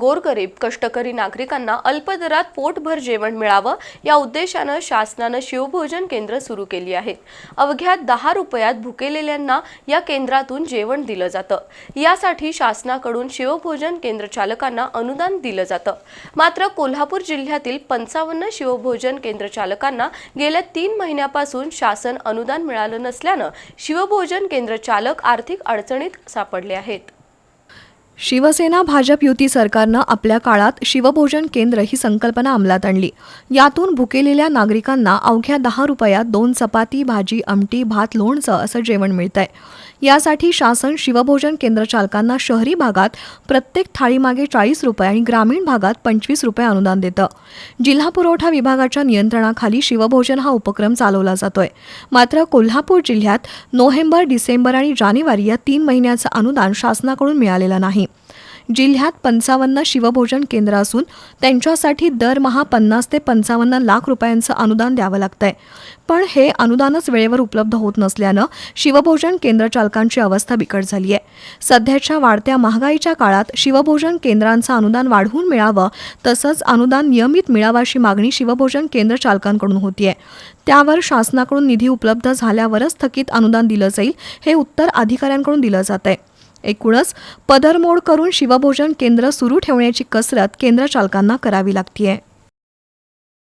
गोरगरीब कष्टकरी नागरिकांना अल्पदरात पोटभर जेवण मिळावं या उद्देशानं शासनानं शिवभोजन केंद्र सुरू केली आहेत अवघ्या दहा रुपयात भुकेलेल्यांना या केंद्रातून जेवण दिलं जातं. यासाठी शासनाकडून शिवभोजन केंद्र चालकांना अनुदान दिलं जातं. मात्र कोल्हापूर जिल्ह्यातील पंचावन्न शिवभोजन केंद्र चालकांना गेल्या तीन महिन्यापासून शासन अनुदान मिळालं नसल्यानं शिवभोजन केंद्र चालक आर्थिक अडचणीत सापडले आहेत. शिवसेना भाजप युती सरकारनं आपल्या काळात शिवभोजन केंद्र ही संकल्पना अंमलात आणली. यातून भुकेलेल्या नागरिकांना अवघ्या दहा रुपयात दोन चपाती भाजी आमटी भात लोणचं असं जेवण मिळतंय. यासाठी शासन शिवभोजन केंद्र चालकांना शहरी भागात प्रत्येक थाळीमागे चाळीस रुपये आणि ग्रामीण भागात पंचवीस रुपये अनुदान देतं. जिल्हा पुरवठा विभागाच्या नियंत्रणाखाली शिवभोजन हा उपक्रम चालवला जातोय. मात्र कोल्हापूर जिल्ह्यात नोव्हेंबर डिसेंबर आणि जानेवारी या तीन महिन्याचं अनुदान शासनाकडून मिळालेलं नाही. जिल्ह्यात पंचावन्न शिवभोजन केंद्र असून त्यांच्यासाठी दरमहा पन्नास ते पंचावन्न लाख रुपयांचं अनुदान द्यावं लागतंय. पण हे अनुदानच वेळेवर उपलब्ध होत नसल्यानं शिवभोजन केंद्र चालकांची अवस्था बिकट झाली आहे सध्याच्या वाढत्या महागाईच्या काळात शिवभोजन केंद्रांचं अनुदान वाढवून मिळावं तसंच अनुदान नियमित मिळावं अशी मागणी शिवभोजन केंद्र चालकांकडून होतीये. त्यावर शासनाकडून निधी उपलब्ध झाल्यावरच थकीत अनुदान दिलं जाईल हे उत्तर अधिकाऱ्यांकडून दिलं जात आहे एकूणच पदरमोड करून शिवभोजन केंद्र सुरू ठेवण्याची कसरत केंद्र चालकांना करावी लागतीये.